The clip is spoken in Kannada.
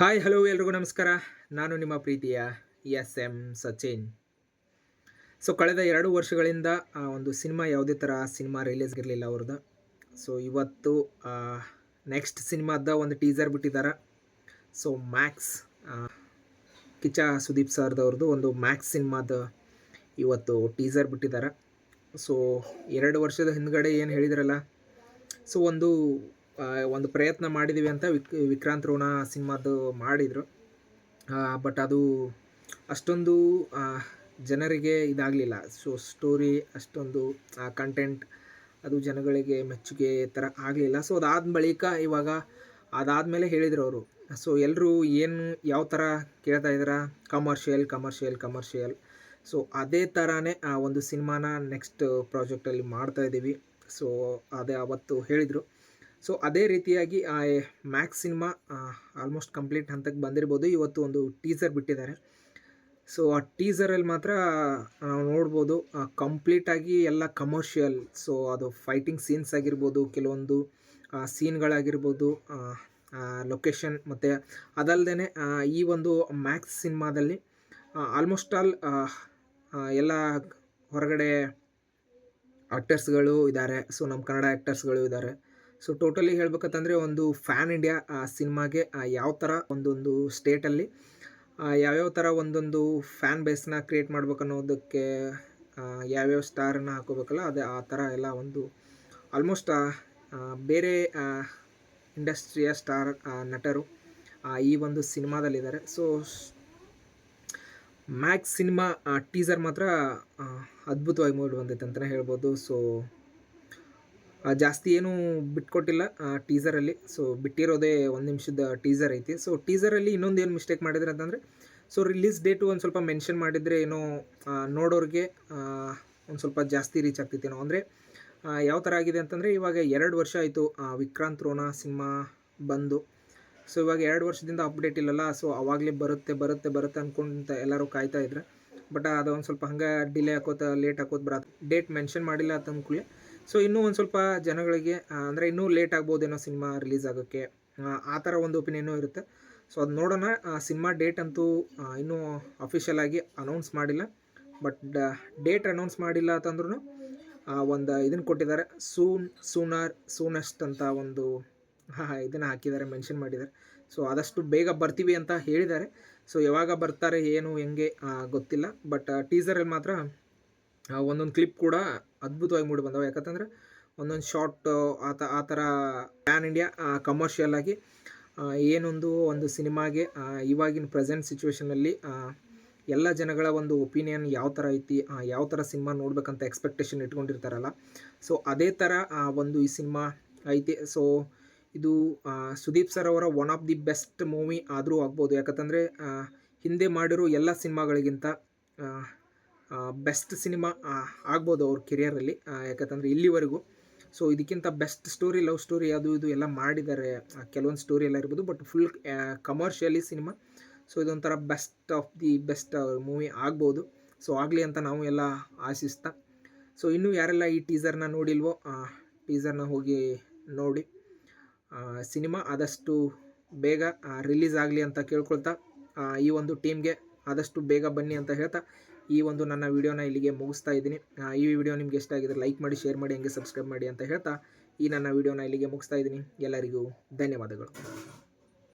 ಹಾಯ್ ಹಲೋ ಎಲ್ರಿಗೂ ನಮಸ್ಕಾರ. ನಾನು ನಿಮ್ಮ ಪ್ರೀತಿಯ ಎಸ್ ಎಂ ಸಚಿನ್. ಸೊ ಕಳೆದ ಎರಡು ವರ್ಷಗಳಿಂದ ಆ, ಒಂದು ಸಿನಿಮಾ ಯಾವುದೇ ಥರ ಸಿನಿಮಾ ರಿಲೀಸ್ ಇರಲಿಲ್ಲ ಅವ್ರದ್ದು. ಸೊ ಇವತ್ತು ನೆಕ್ಸ್ಟ್ ಸಿನಿಮಾದ ಒಂದು ಟೀಸರ್ ಬಿಟ್ಟಿದ್ದಾರೆ. ಸೊ ಮ್ಯಾಕ್ಸ್ ಕಿಚ್ಚ ಸುದೀಪ್ ಸರ್ದವ್ರದ್ದು ಒಂದು ಮ್ಯಾಕ್ಸ್ ಸಿನಿಮಾದ ಇವತ್ತು ಟೀಸರ್ ಬಿಟ್ಟಿದ್ದಾರೆ. ಸೊ ಎರಡು ವರ್ಷದ ಹಿಂದ್ಗಡೆ ಏನು ಹೇಳಿದ್ರಲ್ಲ? ಸೊ ಒಂದು ಒಂದು ಪ್ರಯತ್ನ ಮಾಡಿದ್ದೀವಿ ಅಂತ ವಿಕ್, ವಿಕ್ರಾಂತ್ ರೋಣ ಸಿನಿಮಾದು ಮಾಡಿದರು. ಬಟ್ ಅದು ಅಷ್ಟೊಂದು ಜನರಿಗೆ ಇದಾಗಲಿಲ್ಲ. ಸೊ, ಸ್ಟೋರಿ ಅಷ್ಟೊಂದು ಕಂಟೆಂಟ್ ಅದು ಜನಗಳಿಗೆ ಮೆಚ್ಚುಗೆ ಥರ ಆಗಲಿಲ್ಲ. ಸೊ, ಅದಾದ ಬಳಿಕ ಇವಾಗ ಅದಾದಮೇಲೆ ಹೇಳಿದರು ಅವರು. ಸೊ ಎಲ್ಲರೂ ಏನು, ಯಾವ ಥರ ಕೇಳ್ತಾ ಇದ್ದೀರಾ? Commercial commercial commercial. ಸೊ, ಅದೇ ಥರನೇ, ಆ, ಒಂದು ಸಿನಿಮಾನ ನೆಕ್ಸ್ಟ್ ಪ್ರಾಜೆಕ್ಟಲ್ಲಿ ಮಾಡ್ತಾ ಇದ್ದೀವಿ ಸೊ, ಅದೇ ಅವತ್ತು ಹೇಳಿದರು. ಸೊ ಅದೇ ರೀತಿಯಾಗಿ, ಆ ಮ್ಯಾಕ್ಸ್ ಸಿನಿಮಾ ಆಲ್ಮೋಸ್ಟ್ ಕಂಪ್ಲೀಟ್ ಹಂತಕ್ಕೆ ಬಂದಿರ್ಬೋದು. ಇವತ್ತು ಒಂದು ಟೀಸರ್ ಬಿಟ್ಟಿದ್ದಾರೆ. ಸೊ ಆ ಟೀಸರಲ್ಲಿ ಮಾತ್ರ ನಾವು ನೋಡ್ಬೋದು ಕಂಪ್ಲೀಟಾಗಿ ಎಲ್ಲ ಕಮರ್ಷಿಯಲ್ ಸೊ ಅದು ಫೈಟಿಂಗ್ ಸೀನ್ಸ್ ಆಗಿರ್ಬೋದು, ಕೆಲವೊಂದು ಸೀನ್ಗಳಾಗಿರ್ಬೋದು ಲೊಕೇಶನ್ ಮತ್ತು ಅದಲ್ಲದೆ ಈ ಒಂದು ಮ್ಯಾಕ್ಸ್ ಸಿನಿಮಾದಲ್ಲಿ ಆಲ್ಮೋಸ್ಟ್ ಆಲ್ ಎಲ್ಲ ಹೊರಗಡೆ ಆ್ಯಕ್ಟರ್ಸ್ಗಳು ಇದ್ದಾರೆ. ಸೊ ನಮ್ಮ ಕನ್ನಡ ಆ್ಯಕ್ಟರ್ಸ್ಗಳು ಇದ್ದಾರೆ. ಸೊ ಟೋಟಲಿ ಹೇಳ್ಬೇಕಂತಂದರೆ ಒಂದು ಫ್ಯಾನ್ ಇಂಡಿಯಾ ಆ ಸಿನಿಮಾಗೆ ಯಾವ ಥರ ಒಂದೊಂದು ಸ್ಟೇಟಲ್ಲಿ ಯಾವ್ಯಾವ ಥರ ಒಂದೊಂದು ಫ್ಯಾನ್ ಬೇಸ್ನ ಕ್ರಿಯೇಟ್ ಮಾಡ್ಬೇಕು ಅನ್ನೋದಕ್ಕೆ ಆ, ಯಾವ್ಯಾವ ಸ್ಟಾರನ್ನ ಹಾಕೋಬೇಕಲ್ಲ ಅದೇ ಆ ಥರ ಎಲ್ಲ ಒಂದು ಆಲ್ಮೋಸ್ಟ್ ಬೇರೆ ಇಂಡಸ್ಟ್ರಿಯ ಸ್ಟಾರ್ ನಟರು ಈ ಒಂದು ಸಿನಿಮಾದಲ್ಲಿದ್ದಾರೆ ಸೊ ಮ್ಯಾಕ್ಸ್ ಸಿನಿಮಾ ಟೀಸರ್ ಮಾತ್ರ ಅದ್ಭುತವಾಗಿ ಮೂಡಿ ಬಂದೈತೆ ಅಂತಲೇ ಹೇಳ್ಬೋದು. ಸೊ ಜಾಸ್ತಿ ಏನು ಬಿಟ್ಕೊಟ್ಟಿಲ್ಲ ಟೀಸರಲ್ಲಿ ಸೊ ಬಿಟ್ಟಿರೋದೇ ಒಂದು ನಿಮಿಷದ ಟೀಸರ್ ಐತಿ. ಸೊ ಟೀಸರಲ್ಲಿ ಇನ್ನೊಂದು ಏನು ಮಿಸ್ಟೇಕ್ ಮಾಡಿದ್ರೆ ಅಂತಂದರೆ ಸೊ ರಿಲೀಸ್ ಡೇಟು ಒಂದು ಸ್ವಲ್ಪ ಮೆನ್ಷನ್ ಮಾಡಿದರೆ ಏನೋ ನೋಡೋರಿಗೆ ಒಂದು ಸ್ವಲ್ಪ ಜಾಸ್ತಿ ರೀಚ್ ಆಗ್ತಿತ್ತೇನೋ. ಅಂದರೆ ಯಾವ ಥರ ಆಗಿದೆ ಅಂತಂದರೆ, ಇವಾಗ ಎರಡು ವರ್ಷ ಆಯಿತು ವಿಕ್ರಾಂತ್ ರೋಣ ಸಿನಿಮಾ ಬಂದು. ಸೊ ಇವಾಗ ಎರಡು ವರ್ಷದಿಂದ ಅಪ್ಡೇಟ್ ಇಲ್ಲಲ್ಲ ಸೊ ಅವಾಗಲೇ ಬರುತ್ತೆ ಬರುತ್ತೆ ಬರುತ್ತೆ ಅಂದ್ಕೊಂತ ಎಲ್ಲರೂ ಕಾಯ್ತಾ ಇದ್ರು. ಬಟ್ ಅದು ಒಂದು ಸ್ವಲ್ಪ ಹಂಗೆ ಡಿಲೇ ಹಾಕೋತ ಲೇಟ್ ಹಾಕೋತ ಬರತ್ತೆ ಡೇಟ್ ಮೆನ್ಷನ್ ಮಾಡಿಲ್ಲ ಅಂತ ಅಂದ್ಕೂಡ್ಲೆ ಸೊ ಇನ್ನೂ ಒಂದು ಸ್ವಲ್ಪ ಜನಗಳಿಗೆ ಅಂದರೆ ಇನ್ನೂ ಲೇಟ್ ಆಗ್ಬೋದೇನೋ ಸಿನಿಮಾ ರಿಲೀಸ್ ಆಗೋಕ್ಕೆ ಆ, ಆ ಥರ ಒಂದು ಒಪಿನಿಯನ್ನು ಇರುತ್ತೆ. ಸೊ ಅದು ನೋಡೋಣ. ಸಿನಿಮಾ ಡೇಟ್ ಅಂತೂ ಆ, ಇನ್ನೂ ಅಫಿಷಿಯಲ್ ಆಗಿ ಅನೌನ್ಸ್ ಮಾಡಿಲ್ಲ. ಬಟ್ ಡೇಟ್ ಅನೌನ್ಸ್ ಮಾಡಿಲ್ಲ ಅಂತಂದ್ರೂ ಒಂದು ಇದನ್ನು ಕೊಟ್ಟಿದ್ದಾರೆ. ಸೂನ್ ಸೂನರ್ ಸೂನೆಸ್ಟ್ ಅಂತ ಒಂದು ಇದನ್ನು ಹಾಕಿದ್ದಾರೆ ಮೆನ್ಷನ್ ಮಾಡಿದ್ದಾರೆ. ಸೊ ಆದಷ್ಟು ಬೇಗ ಬರ್ತೀವಿ ಅಂತ ಹೇಳಿದ್ದಾರೆ. ಸೊ ಯಾವಾಗ ಬರ್ತಾರೆ ಏನು ಹೆಂಗೆ ಗೊತ್ತಿಲ್ಲ. ಬಟ್ ಟೀಸರಲ್ಲಿ ಮಾತ್ರ ಆ, ಒಂದೊಂದು ಕ್ಲಿಪ್ ಕೂಡ ಅದ್ಭುತವಾಗಿ ಮೂಡಿ ಬಂದವು. ಯಾಕಂತಂದ್ರೆ ಒಂದೊಂದು ಶಾರ್ಟ್ ಆ ತ ಆ ಥರ ಪ್ಯಾನ್ ಇಂಡಿಯಾ ಕಮರ್ಷಿಯಲ್ ಆಗಿ ಏನೊಂದು ಒಂದು ಸಿನಿಮಾಗೆ ಇವಾಗಿನ ಪ್ರೆಸೆಂಟ್ ಸಿಚುವೇಷನಲ್ಲಿ ಎಲ್ಲ ಜನಗಳ ಒಂದು ಒಪಿನಿಯನ್ ಯಾವ ಥರ ಐತಿ ಯಾವ ಥರ ಸಿನಿಮಾ ನೋಡಬೇಕಂತ ಎಕ್ಸ್ಪೆಕ್ಟೇಷನ್ ಇಟ್ಕೊಂಡಿರ್ತಾರಲ್ಲ. ಸೊ ಅದೇ ಥರ ಒಂದು ಈ ಸಿನಿಮಾ ಐತಿ. ಸೊ ಇದು ಸುದೀಪ್ ಸರ್ ಅವರ one of the best movie ಆದರೂ ಆಗ್ಬೋದು. ಯಾಕಂತಂದರೆ ಹಿಂದೆ ಮಾಡಿರೋ ಎಲ್ಲ ಸಿನಿಮಾಗಳಿಗಿಂತ ಬೆಸ್ಟ್ ಸಿನಿಮಾ ಆಗ್ಬೋದು ಅವ್ರ ಕೆರಿಯರಲ್ಲಿ ಯಾಕಂತಂದರೆ ಇಲ್ಲಿವರೆಗೂ ಸೊ ಇದಕ್ಕಿಂತ ಬೆಸ್ಟ್ ಸ್ಟೋರಿ ಲವ್ ಸ್ಟೋರಿ ಅದು ಇದು ಎಲ್ಲ ಮಾಡಿದ್ದಾರೆ ಕೆಲವೊಂದು ಸ್ಟೋರಿ ಎಲ್ಲ ಇರ್ಬೋದು but full commercially cinema so ಇದೊಂಥರ best of the best movie ಆಗ್ಬೋದು. ಸೊ ಆಗಲಿ ಅಂತ ನಾವು ಎಲ್ಲ ಆಶಿಸ್ತಾ. ಸೊ ಇನ್ನೂ ಯಾರೆಲ್ಲ ಈ ಟೀಸರ್ನ ನೋಡಿಲ್ವೋ ಟೀಸರ್ನ ಹೋಗಿ ನೋಡಿ. ಸಿನಿಮಾ ಆದಷ್ಟು ಬೇಗ ರಿಲೀಸ್ ಆಗಲಿ ಅಂತ ಕೇಳ್ಕೊಳ್ತಾ ಈ ಒಂದು ಟೀಮ್ಗೆ ಆದಷ್ಟು ಬೇಗ ಬನ್ನಿ ಅಂತ ಹೇಳ್ತಾ ಈ ಒಂದು ನನ್ನ ವಿಡಿಯೋನ ಇಲ್ಲಿಗೆ ಮುಗಿಸ್ತಾ ಇದ್ದೀನಿ. ಈ ವಿಡಿಯೋ ನಿಮ್ಗೆ ಇಷ್ಟ ಆಗಿದ್ರೆ ಲೈಕ್ ಮಾಡಿ, ಶೇರ್ ಮಾಡಿ, ಹಂಗೆ ಸಬ್ಸ್ಕ್ರೈಬ್ ಮಾಡಿ ಅಂತ ಹೇಳ್ತಾ ಈ ನನ್ನ ವಿಡಿಯೋನ ಇಲ್ಲಿಗೆ ಮುಗಿಸ್ತಾ ಇದ್ದೀನಿ. ಎಲ್ಲರಿಗೂ ಧನ್ಯವಾದಗಳು.